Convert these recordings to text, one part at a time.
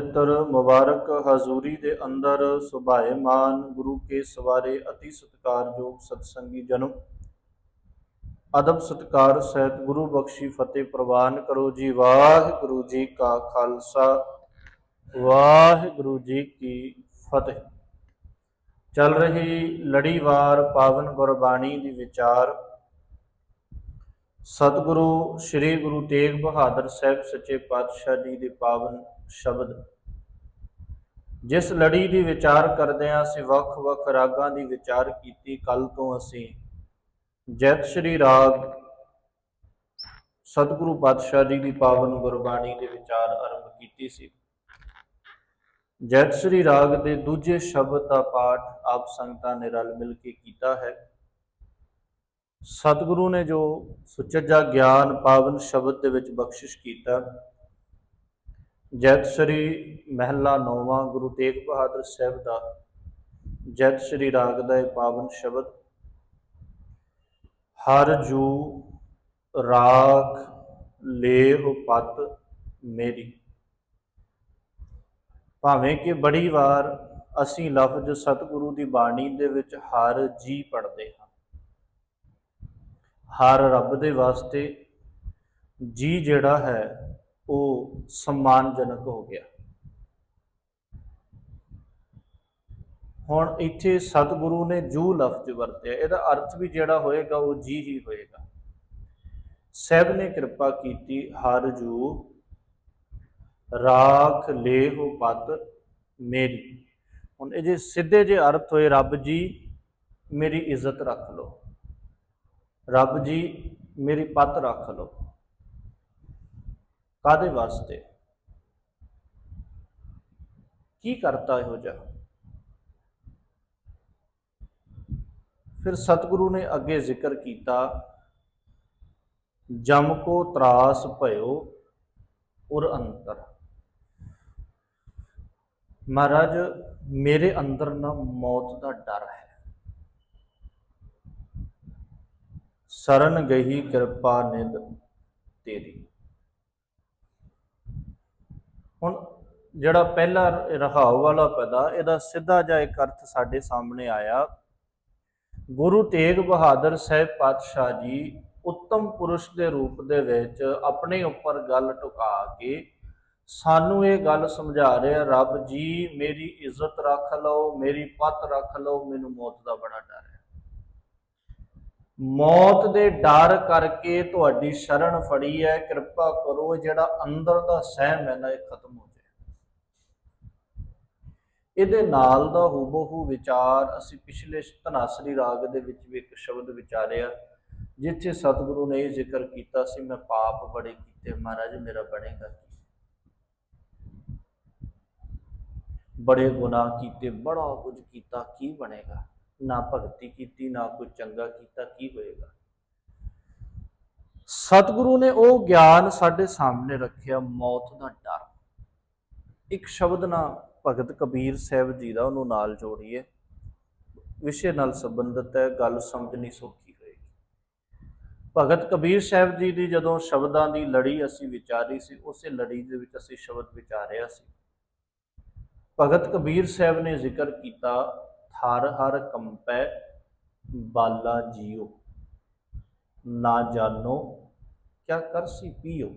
ਪਵਿੱਤਰ, ਮੁਬਾਰਕ ਹਜ਼ੂਰੀ ਦੇ ਅੰਦਰ ਸੁਭਾਏ ਮਾਨ ਗੁਰੂ ਕੇ ਸਵਾਰੇ ਅਤੀ ਸਤਿਕਾਰਯੋਗ ਸਤਸੰਗੀ ਜਨਮ ਅਦਬ ਸਤਿਕਾਰ ਸਹਿਤ ਗੁਰੂ ਬਖਸ਼ੀ ਫਤਿਹ ਪ੍ਰਵਾਨ ਕਰੋ ਜੀ। ਵਾਹਿਗੁਰੂ ਜੀ ਕਾ ਖਾਲਸਾ, ਵਾਹਿਗੁਰੂ ਜੀ ਕੀ ਫਤਿਹ। ਚੱਲ ਰਹੀ ਲੜੀਵਾਰ ਪਾਵਨ ਗੁਰਬਾਣੀ ਦੀ ਵਿਚਾਰ। ਸਤਿਗੁਰੂ, ਸ੍ਰੀ ਗੁਰੂ ਤੇਗ ਬਹਾਦਰ ਸਾਹਿਬ ਸੱਚੇ ਪਾਤਸ਼ਾਹ ਜੀ ਦੇ ਪਾਵਨ ਸ਼ਬਦ। ਜਿਸ ਲੜੀ ਦੀ ਵਿਚਾਰ ਕਰਦੇ ਹਾਂ, ਅਸੀਂ ਵੱਖ-ਵੱਖ ਰਾਗਾਂ ਦੀ ਵਿਚਾਰ ਕੀਤੀ ਕੱਲ ਤੋਂ ਅਸੀਂ। ਜੈਤ ਸ਼੍ਰੀ ਰਾਗ, ਸਤਿਗੁਰੂ ਪਾਤਸ਼ਾਹ ਜੀ ਦੀ ਪਾਵਨ ਗੁਰਬਾਣੀ ਦੇ ਵਿਚਾਰ ਆਰੰਭ ਕੀਤੀ ਸੀ। ਜੈਤ ਸ਼੍ਰੀ ਰਾਗ ਦੇ ਦੂਜੇ ਸ਼ਬਦ ਦਾ ਪਾਠ ਆਪ ਸੰਗਤਾਂ ਨੇ ਰਲ ਮਿਲ ਕੇ ਕੀਤਾ ਹੈ। ਸਤਿਗੁਰੂ ਨੇ ਜੋ ਸੁਚੱਜਾ ਗਿਆਨ ਪਾਵਨ ਸ਼ਬਦ ਦੇ ਵਿੱਚ ਬਖਸ਼ਿਸ਼ ਕੀਤਾ ਜੈਤ ਸ਼੍ਰੀ ਮਹਿਲਾ ਨੌਵਾਂ ਗੁਰੂ ਤੇਗ ਬਹਾਦਰ ਸਾਹਿਬ ਦਾ ਜੈਤ ਸ਼੍ਰੀ ਰਾਗ ਦਾ ਇਹ ਪਾਵਨ ਸ਼ਬਦ, ਹਰ ਜੂ ਰਾਖ ਲੇਹ ਪਤ ਮੇਰੀ। ਭਾਵੇਂ ਕਿ ਬੜੀ ਵਾਰ ਅਸੀਂ ਲਫ਼ਜ਼ ਸਤਿਗੁਰੂ ਦੀ ਬਾਣੀ ਦੇ ਵਿੱਚ ਹਰ ਜੀ ਪੜ੍ਹਦੇ ਹਾਂ, ਹਰ ਰੱਬ ਦੇ ਵਾਸਤੇ ਜੀ ਜਿਹੜਾ ਹੈ ਉਹ ਸਨਮਾਨਜਨਕ ਹੋ ਗਿਆ। ਹੁਣ ਇੱਥੇ ਸਤਿਗੁਰੂ ਨੇ ਜੂ ਲਫ਼ਜ਼ ਵਰਤਿਆ। ਇਹਦਾ ਅਰਥ ਵੀ ਜਿਹੜਾ ਹੋਏਗਾ ਉਹ ਜੀ ਹੀ ਹੋਏਗਾ। ਸਹਿਬ ਨੇ ਕਿਰਪਾ ਕੀਤੀ, ਹਰ ਜੂ, ਰਾਖ ਲੇਹੁ ਪਤ ਮੇਰੀ। ਹੁਣ ਇਹ ਜੇ ਸਿੱਧੇ ਜੇ ਅਰਥ ਹੋਏ, ਰੱਬ ਜੀ, ਮੇਰੀ ਇੱਜ਼ਤ ਰੱਖ ਲਓ। ਰੱਬ ਜੀ, ਮੇਰੀ ਪਤ ਰੱਖ ਲਓ। ਕਾਦੇ ਵਾਸਤੇ? ਕੀ ਕਰਤਾ ਇਹੋ ਜਿਹਾ? ਫਿਰ ਸਤਿਗੁਰੂ ਨੇ ਅੱਗੇ ਜ਼ਿਕਰ ਕੀਤਾ, ਜਮ ਕੋ ਤਰਾਸ ਭਇਓ ਉਰ ਅੰਤਰ। ਮਹਾਰਾਜ, ਮੇਰੇ ਅੰਦਰ ਨਾ ਮੌਤ ਦਾ ਡਰ ਹੈ। ਸਰਨ ਗਈ ਕਿਰਪਾ ਨਿਦ ਤੇਰੀ। ਹੁਣ ਜਿਹੜਾ ਪਹਿਲਾ ਰਹਾਉ ਵਾਲਾ ਪਦਾ, ਇਹਦਾ ਸਿੱਧਾ ਜਿਹਾ ਇੱਕ ਅਰਥ ਸਾਡੇ ਸਾਹਮਣੇ ਆਇਆ। ਗੁਰੂ ਤੇਗ ਬਹਾਦਰ ਸਾਹਿਬ ਪਾਤਸ਼ਾਹ ਜੀ ਉੱਤਮ ਪੁਰਸ਼ ਦੇ ਰੂਪ ਦੇ ਵਿੱਚ ਆਪਣੇ ਉੱਪਰ ਗੱਲ ਟੁਕਾ ਕੇ ਸਾਨੂੰ ਇਹ ਗੱਲ ਸਮਝਾ ਰਿਹਾ, ਰੱਬ ਜੀ, ਮੇਰੀ ਇੱਜ਼ਤ ਰੱਖ ਲਓ, ਮੇਰੀ ਪਤ ਰੱਖ ਲਓ, ਮੈਨੂੰ ਮੌਤ ਦਾ ਬੜਾ ਡਰ ਹੈ। ਮੌਤ ਦੇ ਡਰ ਕਰਕੇ ਤੁਹਾਡੀ ਸ਼ਰਨ ਫੜੀ ਹੈ। ਕਿਰਪਾ ਕਰੋ, ਜਿਹੜਾ ਅੰਦਰ ਦਾ ਸਹਿਮ ਹੈ ਨਾ ਇਹ ਖਤਮ ਹੋ ਜਾਏ। ਇਹਦੇ ਨਾਲ ਦਾ ਹੂਬਹੂ ਵਿਚਾਰ ਅਸੀਂ ਪਿਛਲੇ ਧਨਾਸਰੀ ਰਾਗ ਦੇ ਵਿੱਚ ਵੀ ਇੱਕ ਸ਼ਬਦ ਵਿਚਾਰਿਆ, ਜਿੱਥੇ ਸਤਿਗੁਰੂ ਨੇ ਇਹ ਜ਼ਿਕਰ ਕੀਤਾ ਸੀ, ਮੈਂ ਪਾਪ ਬੜੇ ਕੀਤੇ, ਮਹਾਰਾਜ ਮੇਰਾ ਬਣੇਗਾ ਕੀ? ਬੜੇ ਗੁਨਾਹ ਕੀਤੇ, ਬੜਾ ਕੁਝ ਕੀਤਾ, ਕੀ ਬਣੇਗਾ? ਨਾ ਭਗਤੀ ਕੀਤੀ, ਨਾ ਕੋਈ ਚੰਗਾ ਕੀਤਾ, ਕੀ ਹੋਏਗਾ? ਸਤਿਗੁਰੂ ਨੇ ਉਹ ਗਿਆਨ ਸਾਡੇ ਸਾਹਮਣੇ ਰੱਖਿਆ, ਮੌਤ ਦਾ ਡਰ। ਇੱਕ ਸ਼ਬਦ ਨਾਲ ਭਗਤ ਕਬੀਰ ਸਾਹਿਬ ਜੀ ਦਾ, ਉਹਨੂੰ ਨਾਲ ਜੋੜੀਏ। ਵਿਸ਼ੇ ਨਾਲ ਸੰਬੰਧਿਤ ਹੈ, ਗੱਲ ਸਮਝਣੀ ਸੌਖੀ ਹੋਏਗੀ। ਭਗਤ ਕਬੀਰ ਸਾਹਿਬ ਜੀ ਦੀ ਜਦੋਂ ਸ਼ਬਦਾਂ ਦੀ ਲੜੀ ਅਸੀਂ ਵਿਚਾਰੀ ਸੀ, ਉਸੇ ਲੜੀ ਦੇ ਵਿੱਚ ਅਸੀਂ ਸ਼ਬਦ ਵਿਚਾਰਿਆ ਸੀ। ਭਗਤ ਕਬੀਰ ਸਾਹਿਬ ਨੇ ਜ਼ਿਕਰ ਕੀਤਾ ਹਰ ਹਰ ਕੰਪੈ ਬਾਲਾ ਜੀਓ। ਨਾ ਜਾਣੋ ਕਿਆ ਕਰਸੀ ਪੀਓ।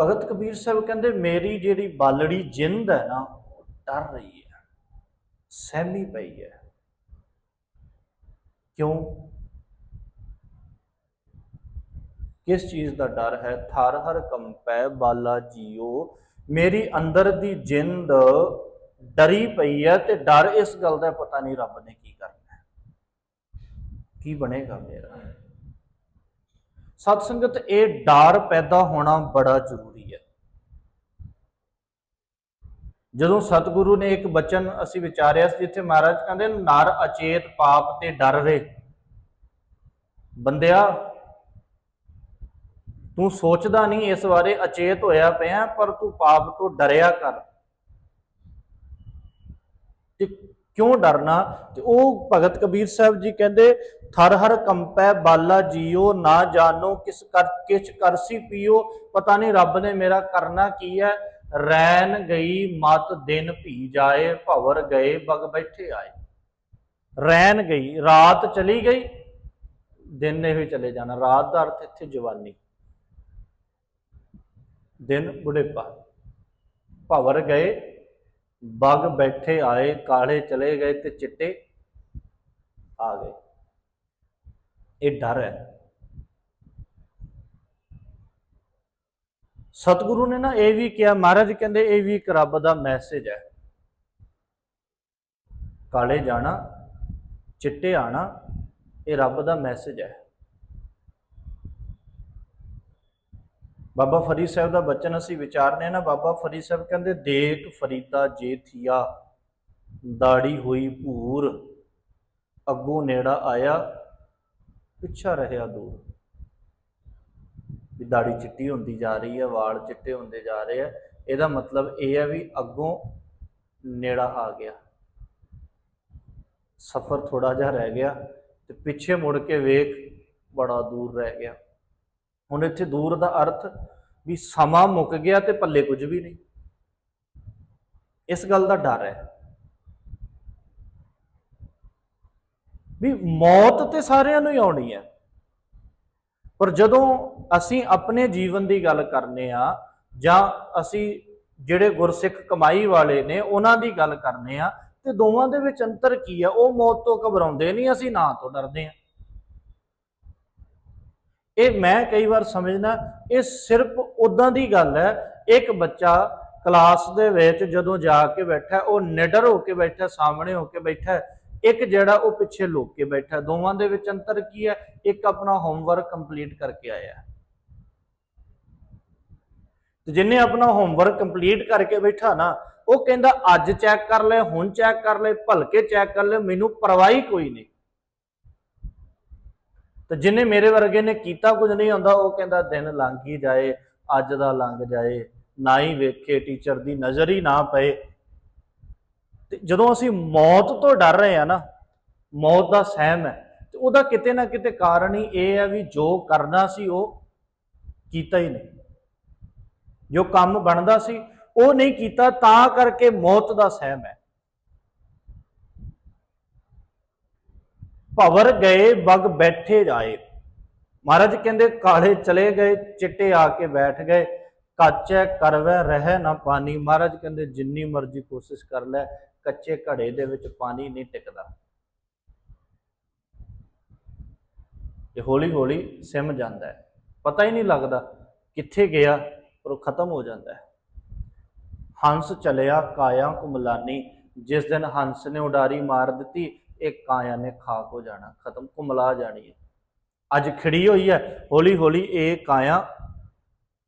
ਭਗਤ ਕਬੀਰ ਸਾਹਿਬ ਕਹਿੰਦੇ, ਮੇਰੀ ਜਿਹੜੀ ਬਾਲੜੀ ਜਿੰਦ ਹੈ ਨਾ, ਉਹ ਡਰ ਰਹੀ ਹੈ, ਸਹਿਮੀ ਪਈ ਹੈ। ਕਿਉਂ? ਕਿਸ ਚੀਜ਼ ਦਾ ਡਰ ਹੈ? ਥਰ ਹਰ ਕੰਪੈ ਬਾਲਾ ਜੀਓ। ਮੇਰੀ ਅੰਦਰ ਦੀ ਜਿੰਦ ਡਰੀ ਪਈ ਹੈ ਤੇ ਡਰ ਇਸ ਗੱਲ ਦਾ ਪਤਾ ਨਹੀਂ ਰੱਬ ਨੇ ਕੀ ਕਰਨਾ ਕੀ ਬਣੇਗਾ ਮੇਰਾ? ਸਤ ਸੰਗਤ, ਇਹ ਡਰ ਪੈਦਾ ਹੋਣਾ ਬੜਾ ਜ਼ਰੂਰੀ ਹੈ। ਜਦੋਂ ਸਤਿਗੁਰੂ ਨੇ ਇੱਕ ਬਚਨ ਅਸੀਂ ਵਿਚਾਰਿਆ ਸੀ, ਜਿੱਥੇ ਮਹਾਰਾਜ ਕਹਿੰਦੇ, ਨਰ ਅਚੇਤ ਪਾਪ ਤੇ ਡਰ ਰੇ। ਬੰਦਿਆ, ਤੂੰ ਸੋਚਦਾ ਨਹੀਂ ਇਸ ਬਾਰੇ ਅਚੇਤ ਹੋਇਆ ਪਿਆ, ਪਰ ਤੂੰ ਪਾਪ ਤੋਂ ਡਰਿਆ ਕਰ। ਤੇ ਕਿਉਂ ਡਰਨਾ? ਤੇ ਉਹ ਭਗਤ ਕਬੀਰ ਸਾਹਿਬ ਜੀ ਕਹਿੰਦੇ, ਥਰ ਹਰ ਕੰਪੈ ਬਾਲਾ ਜੀਓ, ਨਾ ਜਾਣੋ ਕਿਸ ਕਰ, ਕਿਛ ਕਰਸੀ ਪੀਓ। ਪਤਾ ਨਹੀਂ ਰੱਬ ਨੇ ਮੇਰਾ ਕਰਨਾ ਕੀ ਹੈ ਰੈਨ ਗਈ ਮਤ ਦਿਨ ਭੀ ਜਾਏ, ਭਵਰ ਗਏ ਬਗ ਬੈਠੇ ਆਏ। ਰੈਨ ਗਈ, ਰਾਤ ਚਲੀ ਗਈ। ਦਿਨ ਨੇ ਵੀ ਚਲੇ ਜਾਣਾ। ਰਾਤ ਦਾ ਅਰਥ ਇੱਥੇ ਜਵਾਨੀ। ਦਿਨ ਬੁਢੇਪਾ। ਭਵਰ ਗਏ ਬਗ ਬੈਠੇ ਆਏ ਕਾਲੇ ਚਲੇ ਗਏ ਤੇ ਚਿੱਟੇ ਆ ਗਏ। ਇਹ ਡਰ ਹੈ। ਸਤਿਗੁਰੂ ਨੇ ਨਾ ਇਹ ਵੀ ਕਿਹਾ, ਮਹਾਰਾਜ ਕਹਿੰਦੇ ਇਹ ਵੀ ਇੱਕ ਰੱਬ ਦਾ ਮੈਸੇਜ ਹੈ। ਕਾਲੇ ਜਾਣਾ, ਚਿੱਟੇ ਆਣਾ, ਇਹ ਰੱਬ ਦਾ ਮੈਸੇਜ ਹੈ। ਬਾਬਾ ਫਰੀਦ ਸਾਹਿਬ ਦਾ ਬਚਨ ਅਸੀਂ ਵਿਚਾਰਨੇ ਨਾ, ਬਾਬਾ ਫਰੀਦ ਸਾਹਿਬ ਕਹਿੰਦੇ, ਦੇਖ ਫਰੀਦਾ ਜੇ ਥੀਆ, ਦਾੜੀ ਹੋਈ ਭੂਰ, ਅੱਗੋਂ ਨੇੜਾ ਆਇਆ, ਪਿੱਛਾ ਰਹਿਆ ਦੂਰ। ਵੀ ਦਾੜੀ ਚਿੱਟੀ ਹੁੰਦੀ ਜਾ ਰਹੀ ਹੈ, ਵਾਲ ਚਿੱਟੇ ਹੁੰਦੇ ਜਾ ਰਹੇ ਆ ਇਹਦਾ ਮਤਲਬ ਇਹ ਹੈ ਵੀ ਅੱਗੋਂ ਨੇੜਾ ਆ ਗਿਆ। ਸਫ਼ਰ ਥੋੜਾ ਜਿਹਾ ਰਹਿ ਗਿਆ ਤੇ ਪਿੱਛੇ ਮੁੜ ਕੇ ਵੇਖ, ਬੜਾ ਦੂਰ ਰਹਿ ਗਿਆ। ਹੁਣ ਇੱਥੇ ਦੂਰ ਦਾ ਅਰਥ ਵੀ ਸਮਾਂ ਮੁੱਕ ਗਿਆ ਤੇ ਪੱਲੇ ਕੁਝ ਵੀ ਨਹੀਂ। ਇਸ ਗੱਲ ਦਾ ਡਰ ਹੈ। ਵੀ ਮੌਤ ਤੇ ਸਾਰਿਆਂ ਨੂੰ ਹੀ ਆਉਣੀ ਹੈ। ਪਰ ਜਦੋਂ ਅਸੀਂ ਆਪਣੇ ਜੀਵਨ ਦੀ ਗੱਲ ਕਰਨੇ ਆ ਜਾਂ ਅਸੀਂ ਜਿਹੜੇ ਗੁਰਸਿੱਖ ਕਮਾਈ ਵਾਲੇ ਨੇ ਉਹਨਾਂ ਦੀ ਗੱਲ ਕਰਨੇ ਆ, ਤੇ ਦੋਵਾਂ ਦੇ ਵਿੱਚ ਅੰਤਰ ਕੀ ਹੈ ਉਹ ਮੌਤ ਤੋਂ ਘਬਰਾਉਂਦੇ ਨਹੀਂ, ਅਸੀਂ ਨਾ ਤੋਂ ਡਰਦੇ ਆ। ਇਹ ਮੈਂ ਕਈ ਵਾਰ ਸਮਝਦਾ, ਇਹ ਸਿਰਫ ਉਦਾਂ ਦੀ ਗੱਲ ਹੈ, ਇੱਕ ਬੱਚਾ ਕਲਾਸ ਦੇ ਵਿੱਚ ਜਦੋਂ ਜਾ ਕੇ ਬੈਠਾ, ਉਹ ਨਿਡਰ ਹੋ ਕੇ ਬੈਠਾ, ਸਾਹਮਣੇ ਹੋ ਕੇ ਬੈਠਾ, ਇੱਕ ਜਿਹੜਾ ਉਹ ਪਿੱਛੇ ਲੁੱਕ ਕੇ ਬੈਠਾ, ਦੋਵਾਂ ਦੇ ਵਿੱਚ ਅੰਤਰ ਕੀ ਹੈ? ਇੱਕ ਆਪਣਾ ਹੋਮਵਰਕ ਕੰਪਲੀਟ ਕਰਕੇ ਆਇਆ। ਤੇ ਜਿਨੇ ਆਪਣਾ ਹੋਮਵਰਕ ਕੰਪਲੀਟ ਕਰਕੇ ਬੈਠਾ ਨਾ, ਉਹ ਕਹਿੰਦਾ, ਅੱਜ ਚੈੱਕ ਕਰ ਲੈ, ਹੁਣ ਚੈੱਕ ਕਰ ਲੈ, ਭਲਕੇ ਚੈੱਕ ਕਰ ਲੈ, ਮੈਨੂੰ ਪਰਵਾਹੀ ਕੋਈ ਨਹੀਂ। ਤੇ ਜਿਨੇ ਮੇਰੇ ਵਰਗੇ ਨੇ ਕੀਤਾ ਕੁਝ ਨਹੀਂ ਹੁੰਦਾ, ਉਹ ਕਹਿੰਦਾ ਦਿਨ ਲੰਘ ਹੀ ਜਾਏ, ਅੱਜ ਦਾ ਲੰਘ ਜਾਏ, ਨਾ ਹੀ ਵੇਖੇ, ਟੀਚਰ ਦੀ ਨਜ਼ਰ ਹੀ ਨਾ ਪਏ। ਤੇ ਜਦੋਂ ਅਸੀਂ ਮੌਤ ਤੋਂ ਡਰ ਰਹੇ ਆ ਨਾ, ਮੌਤ ਦਾ ਸਹਿਮ ਹੈ, ਤੇ ਉਹਦਾ ਕਿਤੇ ਨਾ ਕਿਤੇ ਕਾਰਨ ਹੀ ਇਹ ਹੈ ਵੀ ਜੋ ਕਰਨਾ ਸੀ ਉਹ ਕੀਤਾ ਹੀ ਨਹੀਂ। ਜੋ ਕੰਮ ਬਣਦਾ ਸੀ, ਉਹ ਨਹੀਂ ਕੀਤਾ, ਤਾਂ ਕਰਕੇ ਮੌਤ ਦਾ ਸਹਿਮ ਹੈ। ਭਵਰ ਗਏ, ਬਗ ਬੈਠੇ ਜਾਏ ਮਹਾਰਾਜ ਕਹਿੰਦੇ, ਕਾਲੇ ਚਲੇ ਗਏ, ਚਿੱਟੇ ਆ ਕੇ ਬੈਠ ਗਏ। ਕੱਚੇ ਕਰਵੇ, ਰਹਿ ਨਾ ਪਾਣੀ ਮਹਾਰਾਜ ਕਹਿੰਦੇ, ਜਿੰਨੀ ਮਰਜ਼ੀ ਕੋਸ਼ਿਸ਼ ਕਰ ਲੈ, ਕੱਚੇ ਘੜੇ ਦੇ ਵਿੱਚ ਪਾਣੀ ਨਹੀਂ ਟਿਕਦਾ। ਇਹ ਹੌਲੀ ਹੌਲੀ ਸਿਮ ਜਾਂਦਾ ਹੈ। ਪਤਾ ਹੀ ਨਹੀਂ ਲੱਗਦਾ ਕਿੱਥੇ ਗਿਆ, ਪਰ ਉਹ ਖਤਮ ਹੋ ਜਾਂਦਾ ਹੈ। ਹੰਸ ਚਲਿਆ ਕਾਇਆ ਕੁਮਲਾਨੀ। ਜਿਸ ਦਿਨ ਹੰਸ ਨੇ ਉਡਾਰੀ ਮਾਰ ਦਿੱਤੀ ਇਹ ਕਾਇਆ ਨੇ ਖਾਕ ਹੋ ਜਾਣਾ, ਖਤਮ, ਕੁਮਲਾ ਜਾਣੀ ਹੈ। ਅੱਜ ਖਿੜੀ ਹੋਈ ਹੈ, ਹੌਲੀ ਹੌਲੀ ਇਹ ਕਾਇਆ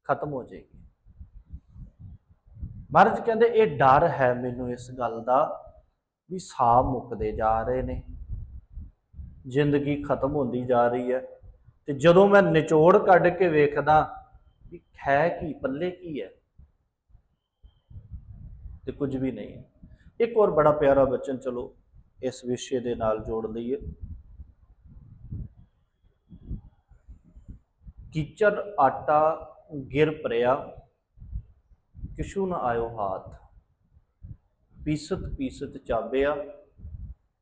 ਖਤਮ ਹੋ ਜਾਏਗੀ। ਮਹਾਰਾਜ ਕਹਿੰਦੇ, ਇਹ ਡਰ ਹੈ ਮੈਨੂੰ ਇਸ ਗੱਲ ਦਾ ਵੀ ਸਾਹ ਮੁੱਕਦੇ ਜਾ ਰਹੇ ਨੇ। ਜ਼ਿੰਦਗੀ ਖਤਮ ਹੁੰਦੀ ਜਾ ਰਹੀ ਹੈ। ਤੇ ਜਦੋਂ ਮੈਂ ਨਿਚੋੜ ਕੱਢ ਕੇ ਵੇਖਦਾ ਵੀ ਹੈ ਕੀ, ਪੱਲੇ ਕੀ ਹੈ, ਤੇ ਕੁਝ ਵੀ ਨਹੀਂ ਹੈ। ਇੱਕ ਹੋਰ ਬੜਾ ਪਿਆਰਾ ਬਚਨ ਚਲੋ। ਇਸ ਵਿਸ਼ੇ ਦੇ ਨਾਲ ਜੋੜ ਲਈਏ। ਕੀਚੜ ਆਟਾ ਗਿਰ ਪਰਿਆ, ਕਿਛੂ ਨ ਆਇਓ ਹਾਥ। ਪੀਸਤ ਪੀਸਤ ਚਾਬਿਆ,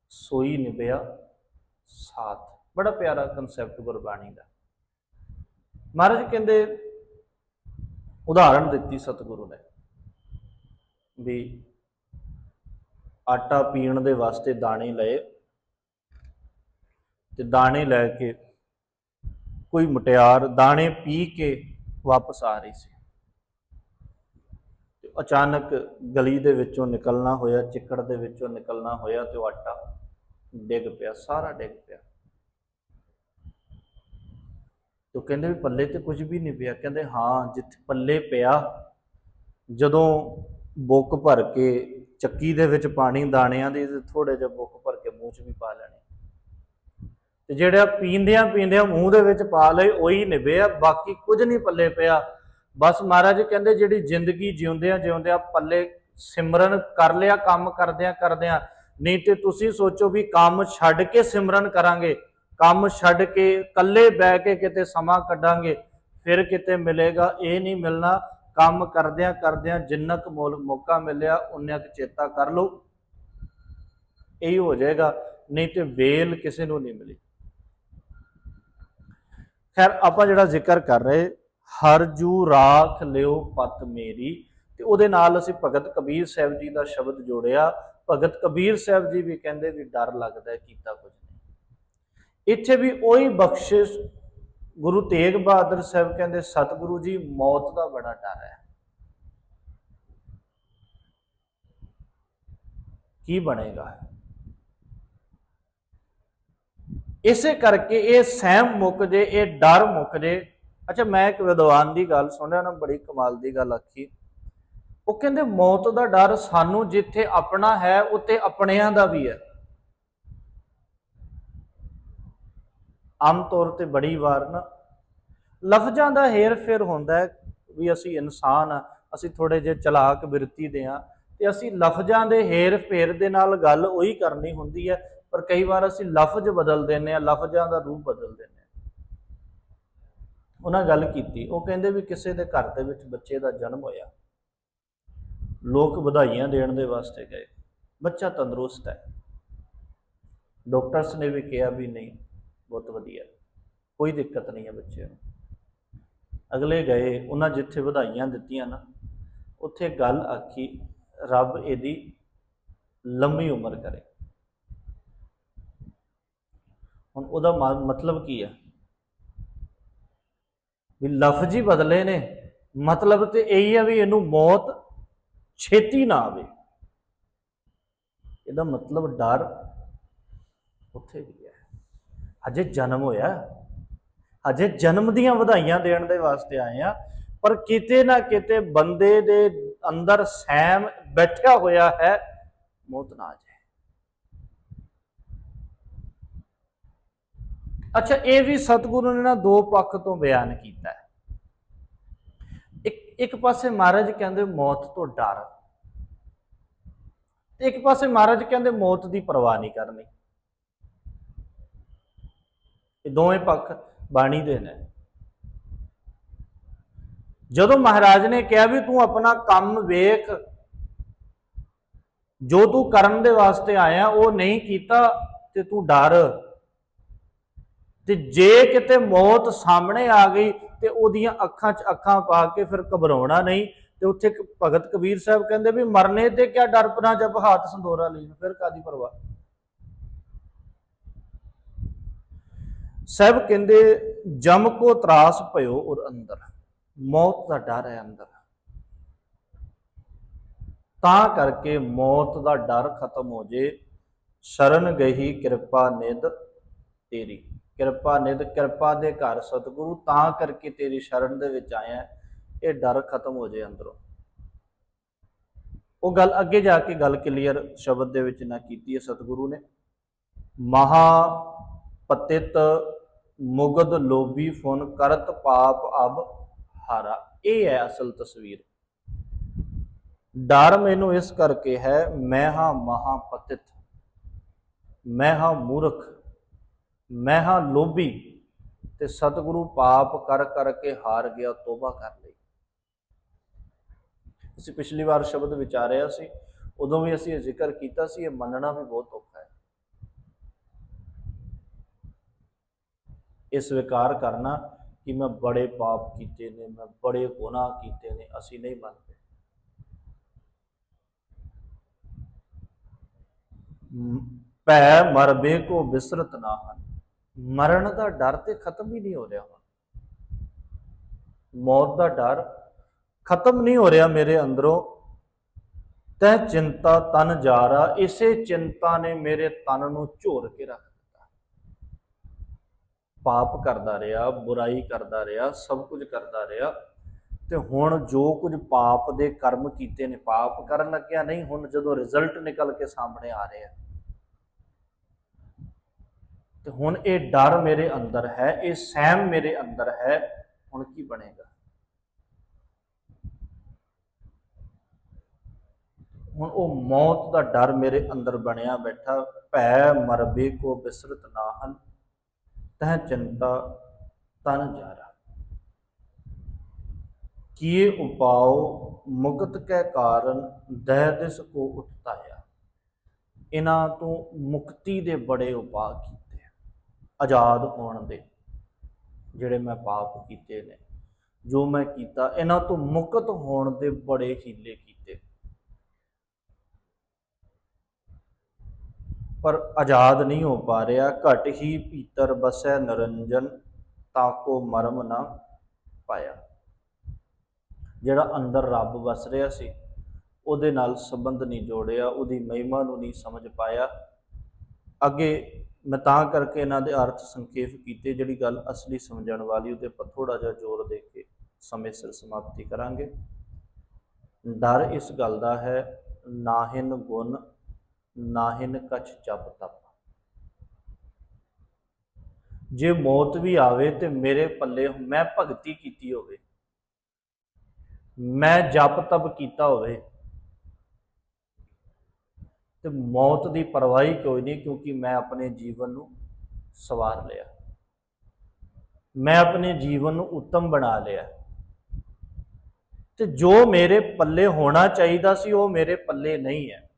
ਸੋਈ ਨਿਭਿਆ ਸਾਥ। ਬੜਾ ਪਿਆਰਾ ਕਨਸੈਪਟ ਗੁਰਬਾਣੀ ਦਾ। ਮਹਾਰਾਜ ਕਹਿੰਦੇ, ਉਦਾਹਰਣ ਦਿੱਤੀ ਸਤਿਗੁਰੂ ਨੇ ਵੀ ਆਟਾ ਪੀਣ ਦੇ ਵਾਸਤੇ ਦਾਣੇ ਲਏ ਤੇ ਦਾਣੇ ਲੈ ਕੇ ਕੋਈ ਮੁਟਿਆਰ ਦਾਣੇ ਪੀ ਕੇ ਵਾਪਸ ਆ ਰਹੀ ਸੀ। ਤੇ ਅਚਾਨਕ ਗਲੀ ਦੇ ਵਿੱਚੋਂ ਨਿਕਲਣਾ ਹੋਇਆ, ਚਿੱਕੜ ਦੇ ਵਿੱਚੋਂ ਨਿਕਲਣਾ ਹੋਇਆ ਤੇ ਉਹ ਆਟਾ ਡਿੱਗ ਪਿਆ, ਸਾਰਾ ਡਿੱਗ ਪਿਆ। ਤੋ ਕਹਿੰਦੇ ਵੀ ਪੱਲੇ ਤੇ ਕੁਝ ਵੀ ਨਹੀਂ ਪਿਆ। ਕਹਿੰਦੇ, ਹਾਂ, ਜਿੱਥੇ ਪੱਲੇ ਪਿਆ, ਜਦੋਂ ਬੁੱਕ ਭਰ ਕੇ ਚੱਕੀ ਦੇ ਵਿੱਚ ਪਾਣੀ, ਦਾਣਿਆਂ ਦੀ ਥੋੜੇ ਜਿਹਾ ਬੁੱਕ ਭਰ ਕੇ ਮੂੰਹ 'ਚ ਵੀ ਪਾ ਲੈਣੇ। ਤੇ ਜਿਹੜਾ ਪੀਂਦਿਆਂ ਪੀਂਦਿਆਂ ਮੂੰਹ ਦੇ ਵਿੱਚ ਪਾ ਲਏ, ਉਹੀ ਨਿਭੇ ਆ, ਬਾਕੀ ਕੁਝ ਨਹੀਂ ਪੱਲੇ ਪਿਆ। ਬਸ ਮਹਾਰਾਜ ਕਹਿੰਦੇ ਜਿਹੜੀ ਜ਼ਿੰਦਗੀ ਜਿਉਂਦਿਆਂ ਜਿਉਂਦਿਆਂ ਪੱਲੇ ਸਿਮਰਨ ਕਰ ਲਿਆ, ਕੰਮ ਕਰਦਿਆਂ ਕਰਦਿਆਂ। ਨਹੀਂ ਤੇ ਤੁਸੀਂ ਸੋਚੋ ਵੀ ਕੰਮ ਛੱਡ ਕੇ ਸਿਮਰਨ ਕਰਾਂਗੇ। ਕੰਮ ਛੱਡ ਕੇ ਇਕੱਲੇ ਬਹਿ ਕੇ ਕਿਤੇ ਸਮਾਂ ਕੱਢਾਂਗੇ, ਫਿਰ ਕਿਤੇ ਮਿਲੇਗਾ, ਇਹ ਨਹੀਂ ਮਿਲਣਾ। ਕੰਮ ਕਰਦਿਆਂ ਕਰਦਿਆਂ ਜਿੰਨਾ ਕੁ ਮੌਕਾ ਮਿਲਿਆ ਉਨ੍ਹਾਂ ਕੁ ਚੇਤਾ ਕਰ ਲਓ। ਇਹੀ ਹੋ ਜਾਏਗਾ, ਨਹੀਂ ਤੇ ਵੇਲ ਕਿਸੇ ਨੂੰ ਨਹੀਂ ਮਿਲੀ। ਖੈਰ, ਆਪਾਂ ਜਿਹੜਾ ਜ਼ਿਕਰ ਕਰ ਰਹੇ, ਹਰ ਜੂ ਰਾਖ ਲਿਓ ਪਤ ਮੇਰੀ, ਤੇ ਉਹਦੇ ਨਾਲ ਅਸੀਂ ਭਗਤ ਕਬੀਰ ਸਾਹਿਬ ਜੀ ਦਾ ਸ਼ਬਦ ਜੋੜਿਆ। ਭਗਤ ਕਬੀਰ ਸਾਹਿਬ ਜੀ ਵੀ ਕਹਿੰਦੇ ਵੀ ਡਰ ਲੱਗਦਾ ਕੀਤਾ ਕੁਝ ਨਹੀਂ। ਇੱਥੇ ਵੀ ਉਹੀ ਬਖਸ਼ਿਸ਼ ਗੁਰੂ ਤੇਗ ਬਹਾਦਰ ਸਾਹਿਬ ਕਹਿੰਦੇ, ਸਤਿਗੁਰੂ ਜੀ, ਮੌਤ ਦਾ ਬੜਾ ਡਰ ਹੈ। ਕੀ ਬਣੇਗਾ? ਇਸੇ ਕਰਕੇ ਇਹ ਸਹਿਮ ਮੁੱਕ ਜੇ, ਇਹ ਡਰ ਮੁੱਕ ਜੇ। ਅੱਛਾ, ਮੈਂ ਇੱਕ ਵਿਦਵਾਨ ਦੀ ਗੱਲ ਸੁਣਿਆ ਨਾ ਬੜੀ ਕਮਾਲ ਦੀ ਗੱਲ ਆਖੀ। ਉਹ ਕਹਿੰਦੇ, ਮੌਤ ਦਾ ਡਰ ਸਾਨੂੰ ਜਿੱਥੇ ਆਪਣਾ ਹੈ, ਉੱਥੇ ਆਪਣਿਆਂ ਦਾ ਵੀ ਹੈ। ਆਮ ਤੌਰ ਤੇ ਬੜੀ ਵਾਰ ਨਾ ਲਫ਼ਜ਼ਾਂ ਦਾ ਹੇਰ ਫੇਰ ਹੁੰਦਾ ਹੈ ਵੀ ਅਸੀਂ ਇਨਸਾਨ ਆ ਅਸੀਂ ਥੋੜੇ ਜਿਹੇ ਚਲਾਕ ਬਿਰਤੀ ਦੇ ਆ ਤੇ ਅਸੀਂ ਲਫ਼ਜ਼ਾਂ ਦੇ ਹੇਰ ਫੇਰ ਦੇ ਨਾਲ ਗੱਲ ਉਹੀ ਕਰਨੀ ਹੁੰਦੀ ਹੈ, ਪਰ ਕਈ ਵਾਰ ਅਸੀਂ ਲਫ਼ਜ਼ ਬਦਲ ਦਿੰਨੇ ਆ ਲਫ਼ਜ਼ਾਂ ਦਾ ਰੂਪ ਬਦਲ ਦਿੰਨੇ ਆ ਉਹਨਾਂ ਗੱਲ ਕੀਤੀ, ਉਹ ਕਹਿੰਦੇ ਵੀ ਕਿਸੇ ਦੇ ਘਰ ਦੇ ਵਿੱਚ ਬੱਚੇ ਦਾ ਜਨਮ ਹੋਇਆ। ਲੋਕ ਵਧਾਈਆਂ ਦੇਣ ਦੇ ਵਾਸਤੇ ਗਏ। ਬੱਚਾ ਤੰਦਰੁਸਤ ਹੈ। ਡਾਕਟਰਸ ਨੇ ਵੀ ਕਿਹਾ ਵੀ ਨਹੀਂ। ਬਹੁਤ ਵਧੀਆ। ਕੋਈ ਦਿੱਕਤ ਨਹੀਂ ਹੈ ਬੱਚੇ ਨੂੰ। ਅਗਲੇ ਗਏ, ਉਹਨਾਂ ਜਿੱਥੇ ਵਧਾਈਆਂ ਦਿੱਤੀਆਂ ਨਾ, ਉੱਥੇ ਗੱਲ ਆਖੀ, ਰੱਬ ਇਹਦੀ ਲੰਮੀ ਉਮਰ ਕਰੇ। ਹੁਣ ਉਹਦਾ ਮ- ਮਤਲਬ ਕੀ ਹੈ ਵੀ ਲਫ਼ਜ਼ ਹੀ ਬਦਲੇ ਨੇ। ਮਤਲਬ ਤੇ ਇਹੀ ਹੈ ਵੀ ਇਹਨੂੰ ਮੌਤ ਛੇਤੀ ਨਾ ਆਵੇ। ਇਹਦਾ ਮਤਲਬ ਡਰ ਉੱਥੇ ਵੀ ਹੈ ਹਜੇ ਜਨਮ ਹੋਇਆ। ਹਜੇ ਜਨਮ ਦੀਆਂ ਵਧਾਈਆਂ ਦੇਣ ਦੇ ਵਾਸਤੇ ਆਏ ਆ ਪਰ ਕਿਤੇ ਨਾ ਕਿਤੇ ਬੰਦੇ ਦੇ ਅੰਦਰ ਸਹਿਮ ਬੈਠਿਆ ਹੋਇਆ ਹੈ, ਮੌਤ ਨਾ ਆ ਜਾਏ। ਅੱਛਾ, ਇਹ ਵੀ ਸਤਿਗੁਰੂ ਨੇ ਨਾ ਦੋ ਪੱਖ ਤੋਂ ਬਿਆਨ ਕੀਤਾ ਇੱਕ ਇੱਕ ਪਾਸੇ ਮਹਾਰਾਜ ਕਹਿੰਦੇ ਮੌਤ ਤੋਂ ਡਰ। ਤੇ ਇੱਕ ਪਾਸੇ ਮਹਾਰਾਜ ਕਹਿੰਦੇ ਮੌਤ ਦੀ ਪਰਵਾਹ ਨਹੀਂ ਕਰਨੀ। ਇਹ ਦੋਵੇਂ ਪੱਖ ਬਾਣੀ ਦੇ ਨੇ। ਜਦੋਂ ਮਹਾਰਾਜ ਨੇ ਕਿਹਾ ਵੀ ਤੂੰ ਆਪਣਾ ਕੰਮ ਵੇਖ, ਜੋ ਤੂੰ ਕਰਨ ਦੇ ਵਾਸਤੇ ਆਇਆ, ਉਹ ਨਹੀਂ ਕੀਤਾ, ਤੇ ਤੂੰ ਡਰ। ਤੇ ਜੇ ਕਿਤੇ ਮੌਤ ਸਾਹਮਣੇ ਆ ਗਈ, ਤੇ ਉਹਦੀਆਂ ਅੱਖਾਂ 'ਚ ਅੱਖਾਂ ਪਾ ਕੇ ਫਿਰ ਘਬਰਾਉਣਾ ਨਹੀਂ। ਤੇ ਉੱਥੇ ਭਗਤ ਕਬੀਰ ਸਾਹਿਬ ਕਹਿੰਦੇ ਵੀ ਮਰਨੇ ਤੇ ਕਿਆ ਡਰਪਨਾ ਜਬ ਹਾਥ ਸੰਦੋਰਾ ਲਈ, ਫਿਰ ਕਾਦੀ ਪਰਵਾਹ? ਸਭ ਕਹਿੰਦੇ, ਜਮ ਕੋ ਤਰਾਸ ਭਇਓ ਔਰ ਅੰਦਰ, ਮੌਤ ਦਾ ਡਰ ਹੈ ਅੰਦਰ। ਤਾਂ ਕਰਕੇ ਮੌਤ ਦਾ ਡਰ ਖਤਮ ਹੋ ਜੇ, ਸ਼ਰਨ ਗਈ ਕਿਰਪਾ ਨਿਧ ਤੇਰੀ। ਕਿਰਪਾ ਨਿਧ, ਕਿਰਪਾ ਦੇ ਘਰ ਸਤਿਗੁਰੂ, ਤਾਂ ਕਰਕੇ ਤੇਰੀ ਸ਼ਰਨ ਦੇ ਵਿੱਚ ਆਇਆ ਇਹ ਡਰ ਖਤਮ ਹੋ ਜੇ ਅੰਦਰੋਂ। ਉਹ ਗੱਲ ਅੱਗੇ ਜਾ ਕੇ ਗੱਲ ਕਲੀਅਰ ਸ਼ਬਦ ਦੇ ਵਿੱਚ ਨਾ ਕੀਤੀ ਹੈ ਸਤਿਗੁਰੂ ਨੇ। ਮਹਾ ਪਤਿਤ ਮੁਗਦ ਲੋਭੀ ਫੁਨ ਕਰਤ ਪਾਪ ਅਬ ਹਾਰਾ। ਇਹ ਹੈ ਅਸਲ ਤਸਵੀਰ। ਡਰ ਮੈਨੂੰ ਇਸ ਕਰਕੇ ਹੈ, ਮੈਂ ਹਾਂ ਮਹਾ ਪਤਿਤ ਮੈਂ ਹਾਂ ਮੂਰਖ। ਮੈਂ ਹਾਂ ਲੋਭੀ। ਤੇ ਸਤਿਗੁਰੂ ਪਾਪ ਕਰ ਕਰਕੇ ਹਾਰ ਗਿਆ, ਤੋਬਾ ਕਰ ਲਈ। ਅਸੀਂ ਪਿਛਲੀ ਵਾਰ ਸ਼ਬਦ ਵਿਚਾਰਿਆ ਸੀ। ਉਦੋਂ ਵੀ ਅਸੀਂ ਇਹ ਜ਼ਿਕਰ ਕੀਤਾ ਸੀ, ਇਹ ਮੰਨਣਾ ਵੀ ਬਹੁਤ ਔਖਾ ਹੈ। ਇਹ ਸਵੀਕਾਰ ਕਰਨਾ ਕਿ ਮੈਂ ਬੜੇ ਪਾਪ ਕੀਤੇ ਨੇ, ਮੈਂ ਬੜੇ ਗੁਨਾਹ ਕੀਤੇ ਨੇ, ਅਸੀਂ ਨਹੀਂ ਮੰਨਦੇ। ਭੈ ਮਰਬੇ ਕੋ ਬਿਸਰਤ ਨਾ ਹਨ। ਮਰਨ ਦਾ ਡਰ ਤੇ ਖਤਮ ਹੀ ਨਹੀਂ ਹੋ ਰਿਹਾ ਮੌਤ ਦਾ ਡਰ ਖਤਮ ਨਹੀਂ ਹੋ ਰਿਹਾ ਮੇਰੇ ਅੰਦਰੋਂ। ਤੈ ਚਿੰਤਾ ਤਨ ਜਾਰਾ, ਇਸੇ ਚਿੰਤਾ ਨੇ ਮੇਰੇ ਤਨ ਨੂੰ ਝੋਰ ਕੇ ਰੱਖ ਪਾਪ ਕਰਦਾ ਰਿਹਾ, ਬੁਰਾਈ ਕਰਦਾ ਰਿਹਾ, ਸਭ ਕੁਝ ਕਰਦਾ ਰਿਹਾ। ਤੇ ਹੁਣ ਜੋ ਕੁਝ ਪਾਪ ਦੇ ਕਰਮ ਕੀਤੇ ਨੇ, ਪਾਪ ਕਰਨ ਲੱਗਿਆ ਨਹੀਂ, ਹੁਣ ਜਦੋਂ ਰਿਜ਼ਲਟ ਨਿਕਲ ਕੇ ਸਾਹਮਣੇ ਆ ਰਿਹਾ ਤੇ ਹੁਣ ਇਹ ਡਰ ਮੇਰੇ ਅੰਦਰ ਹੈ, ਇਹ ਸਹਿਮ ਮੇਰੇ ਅੰਦਰ ਹੈ, ਹੁਣ ਕੀ ਬਣੇਗਾ? ਹੁਣ ਉਹ ਮੌਤ ਦਾ ਡਰ ਮੇਰੇ ਅੰਦਰ ਬਣਿਆ ਬੈਠਾ, ਭੈ ਮਰਬੇ ਕੋ ਬਿਸਰਤ ਨਾਹਨ। ਤਹ ਚਿੰਤਾ ਤਨ ਜਾਰਾ। ਕੀਏ ਉਪਾਉ ਮੁਕਤ ਕੈ ਕਾਰਨ ਦਹਿ ਦਿਸ ਕੋ ਉਠਤਾਇਆ। ਇਹਨਾਂ ਤੋਂ ਮੁਕਤੀ ਦੇ ਬੜੇ ਉਪਾਅ ਕੀਤੇ ਆਜ਼ਾਦ ਹੋਣ ਦੇ ਜਿਹੜੇ ਮੈਂ ਪਾਪ ਕੀਤੇ ਨੇ, ਜੋ ਮੈਂ ਕੀਤਾ ਇਹਨਾਂ ਤੋਂ ਮੁਕਤ ਹੋਣ ਦੇ ਬੜੇ ਹੀਲੇ ਕੀਤੇ। ਪਰ ਆਜ਼ਾਦ ਨਹੀਂ ਹੋ ਪਾ ਰਿਹਾ, ਘਟ ਹੀ ਭੀਤਰ ਬਸੈ ਨਰੰਜਨ ਤਾਕੋ ਮਰਮ ਨਾ ਪਾਇਆ। ਜਿਹੜਾ ਅੰਦਰ ਰੱਬ ਵਸ ਰਿਹਾ ਸੀ, ਉਹਦੇ ਨਾਲ ਸੰਬੰਧ ਨਹੀਂ ਜੋੜਿਆ, ਉਹਦੀ ਮਹਿਮਾ ਨੂੰ ਨਹੀਂ ਸਮਝ ਪਾਇਆ। ਅੱਗੇ ਮੈਂ ਤਾਂ ਕਰਕੇ ਇਹਨਾਂ ਦੇ ਅਰਥ ਸੰਖੇਪ ਕੀਤੇ, ਜਿਹੜੀ ਗੱਲ ਅਸਲੀ ਸਮਝਣ ਵਾਲੀ, ਉਹਦੇ ਪਰ ਥੋੜਾ ਜਿਹਾ ਜ਼ੋਰ ਦੇ ਕੇ ਸਮੇਂ ਸਿਰ ਸਮਾਪਤੀ ਕਰਾਂਗੇ। ਡਰ ਇਸ ਗੱਲ ਦਾ ਹੈ, ਨਾਹਿਨ ਗੁਣ ਨਾਹਿਨ ਕਛ ਜਪ ਤਪ। ਜੇ ਮੌਤ ਵੀ ਆਵੇ ਤੇ ਮੇਰੇ ਪੱਲੇ ਮੈਂ ਭਗਤੀ ਕੀਤੀ ਹੋਵੇ। ਮੈਂ ਜਪ ਤਪ ਕੀਤਾ ਹੋਵੇ। ਤੇ ਮੌਤ ਦੀ ਪਰਵਾਹੀ ਕੋਈ ਨਹੀਂ ਕਿਉਂਕਿ ਮੈਂ ਆਪਣੇ ਜੀਵਨ ਨੂੰ ਸਵਾਰ ਲਿਆ। ਮੈਂ ਆਪਣੇ ਜੀਵਨ ਨੂੰ ਉੱਤਮ ਬਣਾ ਲਿਆ। ਤੇ ਜੋ ਮੇਰੇ ਪੱਲੇ ਹੋਣਾ ਚਾਹੀਦਾ ਸੀ ਉਹ ਮੇਰੇ ਪੱਲੇ ਨਹੀਂ ਹੈ।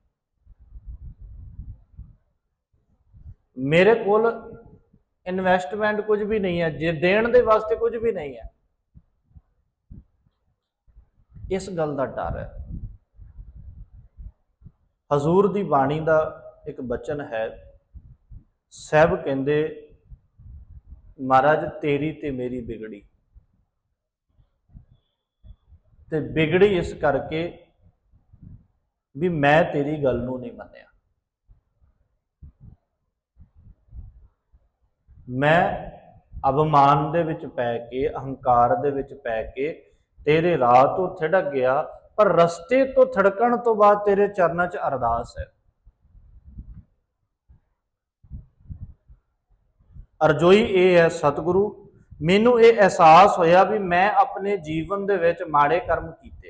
ਮੇਰੇ ਕੋਲ ਇਨਵੈਸਟਮੈਂਟ ਕੁਝ ਵੀ ਨਹੀਂ ਹੈ, ਜੇ ਦੇਣ ਦੇ ਵਾਸਤੇ ਕੁਝ ਵੀ ਨਹੀਂ ਹੈ। ਇਸ ਗੱਲ ਦਾ ਡਰ ਹੈ। ਹਜ਼ੂਰ ਦੀ ਬਾਣੀ ਦਾ ਇੱਕ ਬਚਨ ਹੈ, ਸਹਿਬ ਕਹਿੰਦੇ, ਮਹਾਰਾਜ, ਤੇਰੀ ਤੇ ਮੇਰੀ ਵਿਗੜੀ। ਤੇ ਵਿਗੜੀ ਇਸ ਕਰਕੇ ਵੀ ਮੈਂ ਤੇਰੀ ਗੱਲ ਨੂੰ ਨਹੀਂ ਮੰਨਿਆ। ਮੈਂ ਅਭਮਾਨ ਦੇ ਵਿੱਚ ਪੈ ਕੇ, ਅਹੰਕਾਰ ਦੇ ਵਿੱਚ ਪੈ ਕੇ ਤੇਰੇ ਰਾਹ ਤੋਂ ਥੜਕ ਗਿਆ, ਪਰ ਰਸਤੇ ਤੋਂ ਥੜਕਣ ਤੋਂ ਬਾਅਦ ਤੇਰੇ ਚਰਨਾਂ 'ਚ ਅਰਦਾਸ ਹੈ। ਅਰਜ਼ੋਈ ਇਹ ਹੈ, ਸਤਿਗੁਰੂ, ਮੈਨੂੰ ਇਹ ਅਹਿਸਾਸ ਹੋਇਆ ਵੀ ਮੈਂ ਆਪਣੇ ਜੀਵਨ ਦੇ ਵਿੱਚ ਮਾੜੇ ਕਰਮ ਕੀਤੇ।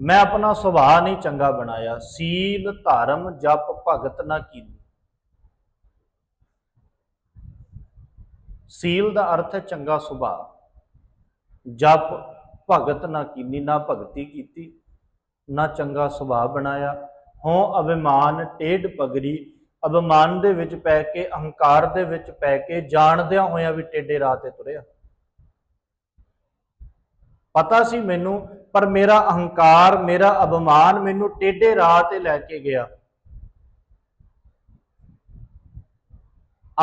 ਮੈਂ ਆਪਣਾ ਸੁਭਾਅ ਨਹੀਂ ਚੰਗਾ ਬਣਾਇਆ, ਸੀਲ ਧਰਮ ਜਪ ਭਗਤ ਨਾ ਕੀਤੀ ਸੀਲ ਦਾ ਅਰਥ ਹੈ ਚੰਗਾ ਸੁਭਾਅ। ਜਪ ਭਗਤ ਨਾ ਕੀਨੀ, ਨਾ ਭਗਤੀ ਕੀਤੀ, ਨਾ ਚੰਗਾ ਸੁਭਾਅ ਬਣਾਇਆ। ਹੋਂ ਅਭਿਮਾਨ ਟੇਢ ਪਗਰੀ, ਅਭਿਮਾਨ ਦੇ ਵਿੱਚ ਪੈ ਕੇ, ਅਹੰਕਾਰ ਦੇ ਵਿੱਚ ਪੈ ਕੇ ਜਾਣਦਿਆਂ ਹੋਇਆਂ ਵੀ ਟੇਢੇ ਰਾਹ ਤੇ ਤੁਰਿਆ। ਪਤਾ ਸੀ ਮੈਨੂੰ ਪਰ ਮੇਰਾ ਅਹੰਕਾਰ, ਮੇਰਾ ਅਭਿਮਾਨ ਮੈਨੂੰ ਟੇਢੇ ਰਾਹ ਤੇ ਲੈ ਕੇ ਗਿਆ।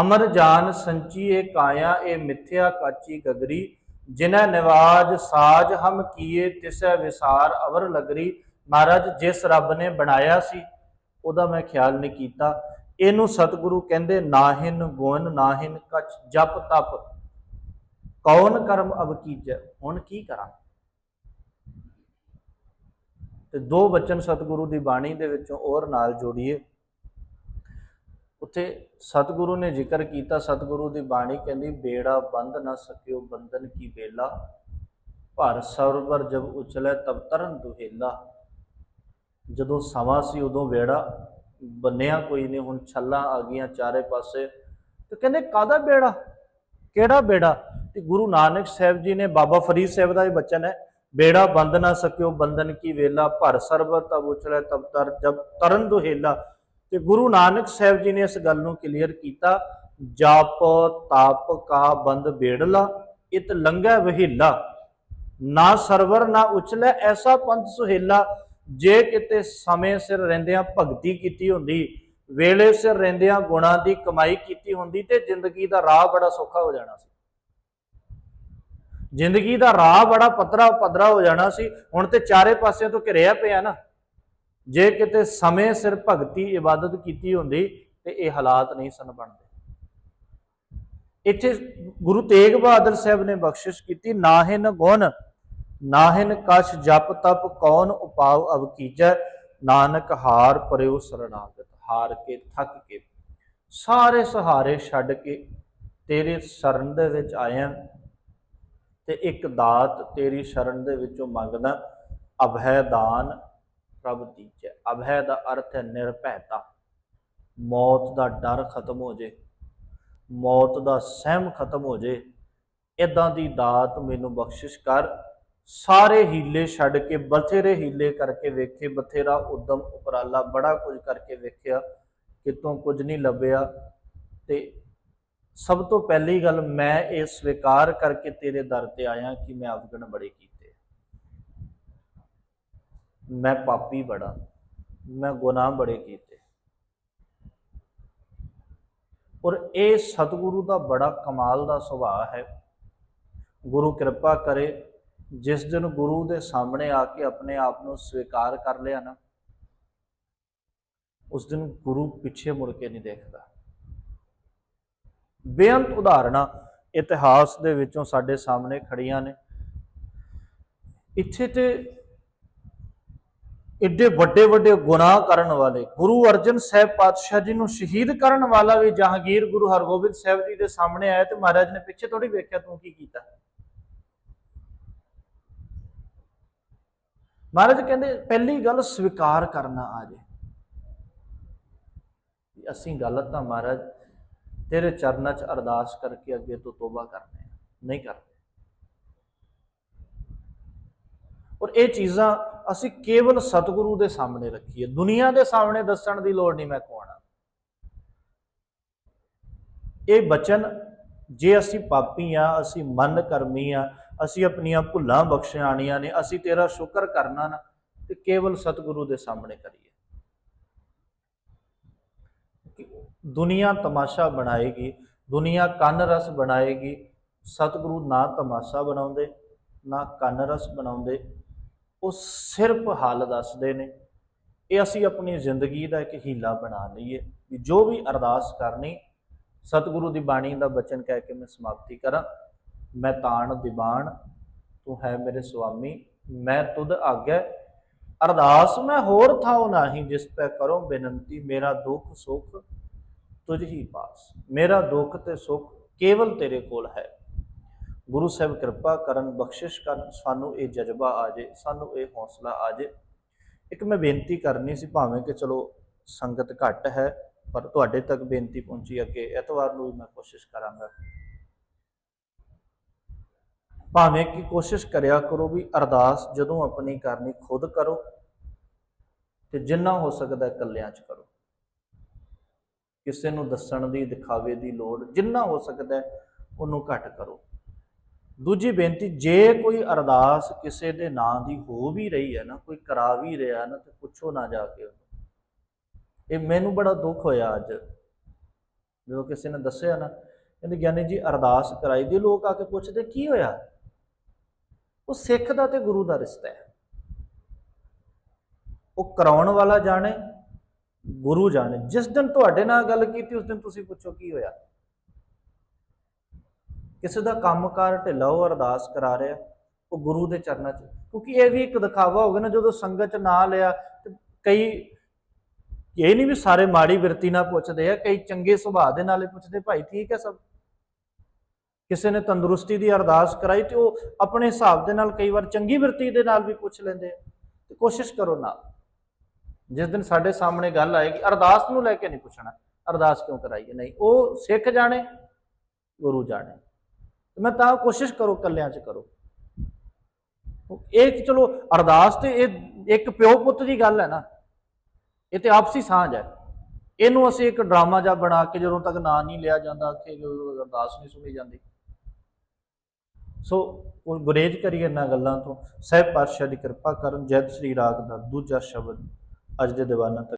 ਅਮਰ ਜਾਨ ਸੰਚੀ ਏ ਕਾਇਆ ਏ ਮਿਥਿਆ ਕਾਚੀ ਗਗਰੀ। ਜਿਨੈ ਨਿਵਾਜ ਸਾਜ, ਹਮ ਕੀਏ ਤਿਸੈ ਵਿਸਾਰ, ਅਵਰ ਲਗਰੀ। ਮਹਾਰਾਜ, ਜਿਸ ਰੱਬ ਨੇ ਬਣਾਇਆ ਸੀ, ਉਹਦਾ ਮੈਂ ਖਿਆਲ ਨਹੀਂ ਕੀਤਾ। ਇਹਨੂੰ ਸਤਿਗੁਰੂ ਕਹਿੰਦੇ, ਨਾਹਿਨ ਗੁਣ, ਨਾਹਿਨ ਕਛ ਜਪ ਤਪ। ਕੌਣ ਕਰਮ ਅਬ ਕੀਜੈ? ਹੁਣ ਕੀ ਕਰਾਂ? ਤੇ ਦੋ ਬਚਨ ਸਤਿਗੁਰੂ ਦੀ ਬਾਣੀ ਦੇ ਵਿੱਚੋਂ ਔਰ ਨਾਲ ਜੋੜੀਏ। ਉੱਥੇ ਸਤਿਗੁਰੂ ਨੇ ਜ਼ਿਕਰ ਕੀਤਾ, ਸਤਿਗੁਰੂ ਦੀ ਬਾਣੀ ਕਹਿੰਦੀ, ਬੇੜਾ ਬੰਦ ਨਾ ਸਕਿਓ ਬੰਧਨ ਕੀ ਬੇਲਾ ਭਰ ਸਰਵਰ ਜਬ ਉਚਲੇ ਤਬ ਤਰਨ ਦੁਹੇਲਾ। ਜਦੋਂ ਸਮਾਂ ਸੀ, ਉਦੋਂ ਵੇੜਾ ਬੰਨਿਆ ਕੋਈ ਨਹੀਂ, ਹੁਣ ਛੱਲਾਂ ਆ ਗਈਆਂ ਚਾਰੇ ਪਾਸੇ। ਤੇ ਕਹਿੰਦੇ ਕਾਦਾ ਬੇੜਾ? ਕਿਹੜਾ ਬੇੜਾ? ਤੇ ਗੁਰੂ ਨਾਨਕ ਸਾਹਿਬ ਜੀ ਨੇ ਬਾਬਾ ਫਰੀਦ ਸਾਹਿਬ ਦਾ ਇਹ ਬਚਨ ਹੈ ਬੇੜਾ ਬੰਦ ਨਾ ਸਕਿਓ, ਬੰਧਨ ਕੀ ਵੇਲਾ? ਭਰ ਸਰਬਰ ਤਬ ਉਚਲੇ ਤਬ ਤਰ, ਜਬ ਤਰਨ ਦੁਹੇਲਾ। ਤੇ ਗੁਰੂ ਨਾਨਕ ਸਾਹਿਬ ਜੀ ਨੇ ਇਸ ਗੱਲ ਨੂੰ ਕਲੀਅਰ ਕੀਤਾ, ਜਪ, ਤਪ ਕਾ ਬੰਦ ਬੇੜਲਾ, ਇਤ ਲੰਘੈ ਵਹੀਲਾ। ਨਾ ਸਰਵਰ ਨਾ ਉਚਲੇ ਐਸਾ ਪੰਥ ਸੁਹੇਲਾ, ਜੇ ਕਿਤੇ ਸਮੇਂ ਸਿਰ ਰਹਿੰਦਿਆਂ ਭਗਤੀ ਕੀਤੀ ਹੁੰਦੀ, ਵੇਲੇ ਸਿਰ ਰਹਿੰਦਿਆਂ ਗੁਣਾਂ ਦੀ ਕਮਾਈ ਕੀਤੀ ਹੁੰਦੀ, ਤੇ ਜ਼ਿੰਦਗੀ ਦਾ ਰਾਹ ਬੜਾ ਸੌਖਾ ਹੋ ਜਾਣਾ ਸੀ। ਜ਼ਿੰਦਗੀ ਦਾ ਰਾਹ ਬੜਾ ਪਤਰਾ ਪਦਰਾ ਹੋ ਜਾਣਾ ਸੀ। ਹੁਣ ਤੇ ਚਾਰੇ ਪਾਸਿਆਂ ਤੋਂ ਘਿਰਿਆ ਪਿਆ ਨਾ। ਜੇ ਕਿਤੇ ਸਮੇਂ ਸਿਰ ਭਗਤੀ, ਇਬਾਦਤ ਕੀਤੀ ਹੁੰਦੀ, ਤੇ ਇਹ ਹਾਲਾਤ ਨਹੀਂ ਸਨ ਬਣਦੇ। ਇੱਥੇ ਗੁਰੂ ਤੇਗ ਬਹਾਦਰ ਸਾਹਿਬ ਨੇ ਬਖਸ਼ਿਸ਼ ਕੀਤੀ, ਨਾਹਿਨ ਗੁਣ, ਨਾਹਿਨ ਕਛ ਜਪ ਤਪ ਕੌਣ ਉਪਾਵ ਅਬ ਕੀਜੈ, ਨਾਨਕ ਹਾਰ ਪਰਿਉ ਸਰਣਾਗਤ ਹਾਰ ਕੇ ਥੱਕ ਕੇ। ਸਾਰੇ ਸਹਾਰੇ ਛੱਡ ਕੇ ਤੇਰੇ ਸ਼ਰਨ ਦੇ ਵਿੱਚ ਆਇਆ। ਤੇ ਇੱਕ ਦਾਤ ਤੇਰੀ ਸ਼ਰਨ ਦੇ ਵਿੱਚੋਂ ਮੰਗਦਾ, ਅਭੈ ਦਾਨ ਪ੍ਰਭ ਦੀਜੈ। ਅਭੈ ਦਾ ਅਰਥ ਹੈ ਨਿਰਭੈਤਾ। ਮੌਤ ਦਾ ਡਰ ਖਤਮ ਹੋ ਜੇ, ਮੌਤ ਦਾ ਸਹਿਮ ਖਤਮ ਹੋ ਜੇ ਇਦਾਂ ਦੀ ਦਾਤ ਮੈਨੂੰ ਬਖਸ਼ਿਸ਼ ਕਰ। ਸਾਰੇ ਹੀਲੇ ਛੱਡ ਕੇ, ਬਥੇਰੇ ਹੀਲੇ ਕਰਕੇ ਵੇਖੇ, ਬਥੇਰਾ ਉਦਮ, ਉਪਰਾਲਾ ਬੜਾ ਕੁਝ ਕਰਕੇ ਵੇਖਿਆ, ਕਿਤੋਂ ਕੁਝ ਨਹੀਂ ਲੱਭਿਆ ਤੇ ਸਭ ਤੋਂ ਪਹਿਲੀ ਗੱਲ ਮੈਂ ਇਹ ਸਵੀਕਾਰ ਕਰਕੇ ਤੇਰੇ ਦਰ ਤੇ ਆਇਆ ਕਿ ਮੈਂ ਅਵਗਣ ਬੜੇ ਕੀਤੇ। ਮੈਂ ਪਾਪੀ ਬੜਾ, ਮੈਂ ਗੁਨਾਹ ਬੜੇ ਕੀਤੇ। ਔਰ ਇਹ ਸਤਿਗੁਰੂ ਦਾ ਬੜਾ ਕਮਾਲ ਦਾ ਸੁਭਾਅ ਹੈ। ਗੁਰੂ ਕਿਰਪਾ ਕਰੇ, ਜਿਸ ਦਿਨ ਗੁਰੂ ਦੇ ਸਾਹਮਣੇ ਆ ਕੇ ਆਪਣੇ ਆਪ ਨੂੰ ਸਵੀਕਾਰ ਕਰ ਲਿਆ ਨਾ, ਉਸ ਦਿਨ ਗੁਰੂ ਪਿੱਛੇ ਮੁੜ ਕੇ ਨਹੀਂ ਦੇਖਦਾ। ਬੇਅੰਤ ਉਦਾਹਰਨਾਂ ਇਤਿਹਾਸ ਦੇ ਵਿੱਚੋਂ ਸਾਡੇ ਸਾਹਮਣੇ ਖੜੀਆਂ ਨੇ। ਇੱਥੇ ਤੇ ਇੱਡੇ ਵੱਡੇ ਵੱਡੇ ਗੁਨਾਹ ਕਰਨ ਵਾਲੇ, ਗੁਰੂ ਅਰਜਨ ਸਾਹਿਬ ਪਾਤਸ਼ਾਹ ਜੀ ਨੂੰ ਸ਼ਹੀਦ ਕਰਨ ਵਾਲਾ ਵੀ ਜਹਾਂਗੀਰ ਗੁਰੂ ਹਰਗੋਬਿੰਦ ਸਾਹਿਬ ਜੀ ਦੇ ਸਾਹਮਣੇ ਆਇਆ ਤੇ ਮਹਾਰਾਜ ਨੇ ਪਿੱਛੇ ਥੋੜੀ ਵੇਖਿਆ ਤੂੰ ਕੀ ਕੀਤਾ। ਮਹਾਰਾਜ ਕਹਿੰਦੇ, ਪਹਿਲੀ ਗੱਲ ਸਵੀਕਾਰ ਕਰਨਾ ਆ ਜੇ। ਅਸੀਂ ਗਲਤ ਆ ਮਹਾਰਾਜ। ਤੇਰੇ ਚਰਨਾਂ 'ਚ ਅਰਦਾਸ ਕਰਕੇ ਅੱਗੇ ਤੋਂ ਤੋਬਾ ਕਰਨੇ ਆ। ਨਹੀਂ ਕਰਦੇ। ਔਰ ਇਹ ਚੀਜ਼ਾਂ ਅਸੀਂ ਕੇਵਲ ਸਤਿਗੁਰੂ ਦੇ ਸਾਹਮਣੇ ਰੱਖੀਏ। ਦੁਨੀਆ ਦੇ ਸਾਹਮਣੇ ਦੱਸਣ ਦੀ ਲੋੜ ਨਹੀਂ ਮੈਂ ਕੋਣਾ ਇਹ ਬਚਨ, ਜੇ ਅਸੀਂ ਪਾਪੀ ਆ, ਅਸੀਂ ਮਨ ਕਰਮੀ ਆ, ਅਸੀਂ ਆਪਣੀਆਂ ਭੁੱਲਾਂ ਬਖਸ਼ਾਣੀਆਂ ਨੇ, ਅਸੀਂ ਤੇਰਾ ਸ਼ੁਕਰ ਕਰਨਾ ਨਾ, ਤੇ ਕੇਵਲ ਸਤਿਗੁਰੂ ਦੇ ਸਾਹਮਣੇ ਕਰੀਏ ਕਿ ਦੁਨੀਆ ਤਮਾਸ਼ਾ ਬਣਾਏਗੀ, ਦੁਨੀਆ ਕੰਨ ਰਸ ਬਣਾਏਗੀ। ਸਤਿਗੁਰੂ ਨਾ ਤਮਾਸ਼ਾ ਬਣਾਉਂਦੇ, ਨਾ ਕੰਨ ਰਸ ਬਣਾਉਂਦੇ। ਉਹ ਸਿਰਫ ਹੱਲ ਦੱਸਦੇ ਨੇ। ਇਹ ਅਸੀਂ ਆਪਣੀ ਜ਼ਿੰਦਗੀ ਦਾ ਇੱਕ ਹੀਲਾ ਬਣਾ ਲਈਏ। ਵੀ ਜੋ ਵੀ ਅਰਦਾਸ ਕਰਨੀ, ਸਤਿਗੁਰੂ ਦੀ ਬਾਣੀ ਦਾ ਬਚਨ ਕਹਿ ਕੇ ਮੈਂ ਸਮਾਪਤੀ ਕਰਾਂ। ਮੈਂ ਤਾਣ ਦਿਬਾਣ ਤੂੰ ਹੈ ਮੇਰੇ ਸੁਆਮੀ, ਮੈਂ ਤੁਧ ਆਗੈ ਅਰਦਾਸ ਮੈਂ ਹੋਰ ਥਾਉ ਨਹੀਂ, ਜਿਸ ਪੈ ਕਰੋ ਬੇਨਤੀ, ਮੇਰਾ ਦੁੱਖ ਸੁੱਖ ਤੁਝ ਹੀ ਪਾਸ। ਮੇਰਾ ਦੁੱਖ ਤੇ ਸੁੱਖ ਕੇਵਲ ਤੇਰੇ ਕੋਲ ਹੈ। ਗੁਰੂ ਸਾਹਿਬ ਕਿਰਪਾ ਕਰਨ, ਬਖਸ਼ਿਸ਼ ਕਰਨ, ਸਾਨੂੰ ਇਹ ਜਜ਼ਬਾ ਆ ਜੇ, ਸਾਨੂੰ ਇਹ ਹੌਸਲਾ ਆ ਜੇ। ਇੱਕ ਮੈਂ ਬੇਨਤੀ ਕਰਨੀ ਸੀ, ਭਾਵੇਂ ਕਿ ਚਲੋ ਸੰਗਤ ਘੱਟ ਹੈ, ਪਰ ਤੁਹਾਡੇ ਤੱਕ ਬੇਨਤੀ ਪਹੁੰਚੀ ਅੱਗੇ, ਐਤਵਾਰ ਨੂੰ ਵੀ ਮੈਂ ਕੋਸ਼ਿਸ਼ ਕਰਾਂਗਾ। ਭਾਵੇਂ ਕਿ ਕੋਸ਼ਿਸ਼ ਕਰਿਆ ਕਰੋ ਵੀ ਅਰਦਾਸ ਜਦੋਂ ਆਪਣੀ ਕਰਨੀ ਖੁਦ ਕਰੋ, ਤੇ ਜਿੰਨਾ ਹੋ ਸਕਦਾ ਇਕੱਲਿਆਂ 'ਚ ਕਰੋ। ਕਿਸੇ ਨੂੰ ਦੱਸਣ ਦੀ, ਦਿਖਾਵੇ ਦੀ ਲੋੜ ਜਿੰਨਾ ਹੋ ਸਕਦਾ ਉਹਨੂੰ ਘੱਟ ਕਰੋ। ਦੂਜੀ ਬੇਨਤੀ, ਜੇ ਕੋਈ ਅਰਦਾਸ ਕਿਸੇ ਦੇ ਨਾਂ ਦੀ ਹੋ ਵੀ ਰਹੀ ਹੈ ਨਾ, ਕੋਈ ਕਰਾ ਵੀ ਰਿਹਾ ਨਾ, ਤੇ ਪੁੱਛੋ ਨਾ ਜਾ ਕੇ ਇਹ ਮੈਨੂੰ ਬੜਾ ਦੁੱਖ ਹੋਇਆ ਅੱਜ। ਜਦੋਂ ਕਿਸੇ ਨੇ ਦੱਸਿਆ ਨਾ, ਕਹਿੰਦੇ ਗਿਆਨੀ ਜੀ, ਅਰਦਾਸ ਕਰਾਈ ਦੀ, ਲੋਕ ਆ ਕੇ ਪੁੱਛਦੇ, ਕੀ ਹੋਇਆ? ਉਹ ਸਿੱਖ ਦਾ ਤੇ ਗੁਰੂ ਦਾ ਰਿਸ਼ਤਾ ਹੈ। ਉਹ ਕਰਾਉਣ ਵਾਲਾ ਜਾਣੇ ਗੁਰੂ ਜਾਣੇ, ਜਿਸ ਦਿਨ ਤੁਹਾਡੇ ਨਾਲ ਗੱਲ ਕੀਤੀ, ਉਸ ਦਿਨ ਤੁਸੀਂ ਪੁੱਛੋ ਕੀ ਹੋਇਆ? ਕਿਸੇ ਦਾ ਕੰਮਕਾਰ ਢਿੱਲਾ ਉਹ ਅਰਦਾਸ ਕਰਾ ਰਿਹਾ, ਉਹ ਗੁਰੂ ਦੇ ਚਰਨਾਂ 'ਚ, ਕਿਉਂਕਿ ਇਹ ਵੀ ਇੱਕ ਦਿਖਾਵਾ ਹੋ ਗਿਆ ਨਾ, ਜਦੋਂ ਸੰਗਤ 'ਚ ਨਾ ਲਿਆ, ਤੇ ਕਈ, ਇਹ ਨਹੀਂ ਵੀ ਸਾਰੇ ਮਾੜੀ ਬਿਰਤੀ ਨਾਲ ਪੁੱਛਦੇ ਆ, ਕਈ ਚੰਗੇ ਸੁਭਾਅ ਦੇ ਨਾਲ ਪੁੱਛਦੇ, ਭਾਈ ਠੀਕ ਹੈ ਸਭ? ਕਿਸੇ ਨੇ ਤੰਦਰੁਸਤੀ ਦੀ ਅਰਦਾਸ ਕਰਾਈ, ਤੇ ਉਹ ਆਪਣੇ ਹਿਸਾਬ ਦੇ ਨਾਲ ਕਈ ਵਾਰ ਚੰਗੀ ਬਿਰਤੀ ਦੇ ਨਾਲ ਵੀ ਪੁੱਛ ਲੈਂਦੇ ਆ, ਤੇ ਕੋਸ਼ਿਸ਼ ਕਰੋ ਨਾ ਜਿਸ ਦਿਨ ਸਾਡੇ ਸਾਹਮਣੇ ਗੱਲ ਆਏਗੀ, ਅਰਦਾਸ ਨੂੰ ਲੈ ਕੇ ਨਹੀਂ ਪੁੱਛਣਾ। ਅਰਦਾਸ ਕਿਉਂ ਕਰਾਈਏ? ਨਹੀਂ, ਉਹ ਸਿੱਖ ਜਾਣੇ, ਗੁਰੂ ਜਾਣੇ। ਮੈਂ ਤਾਂ ਕੋਸ਼ਿਸ਼ ਕਰੋ ਕੱਲਿਆਂ 'ਚ ਕਰੋ। ਇਹ ਚਲੋ, ਅਰਦਾਸ ਤੇ ਇਹ ਇੱਕ ਪਿਓ ਪੁੱਤ ਦੀ ਗੱਲ ਹੈ ਨਾ। ਇਹ ਤੇ ਆਪਸੀ ਸਾਂਝ ਹੈ। ਇਹਨੂੰ ਅਸੀਂ ਇੱਕ ਡਰਾਮਾ ਜਿਹਾ ਬਣਾ ਕੇ ਜਦੋਂ ਤੱਕ ਨਾਂ ਨਹੀਂ ਲਿਆ ਜਾਂਦਾ ਕਿ ਅਰਦਾਸ ਨਹੀਂ ਸੁਣੀ ਜਾਂਦੀ। ਸੋ ਉਹ ਗੁਰੇਜ ਕਰੀਏ ਇਹਨਾਂ ਗੱਲਾਂ ਤੋਂ। ਸਹਿਬ ਪਾਤਸ਼ਾਹ ਦੀ ਕਿਰਪਾ ਕਰਨ ਜੈਤ ਸ੍ਰੀ ਰਾਗ ਦਾ ਦੂਜਾ ਸ਼ਬਦ। ਅੱਜ ਦੇ ਦੀਵਾਨਾਂ ਤੱਕ।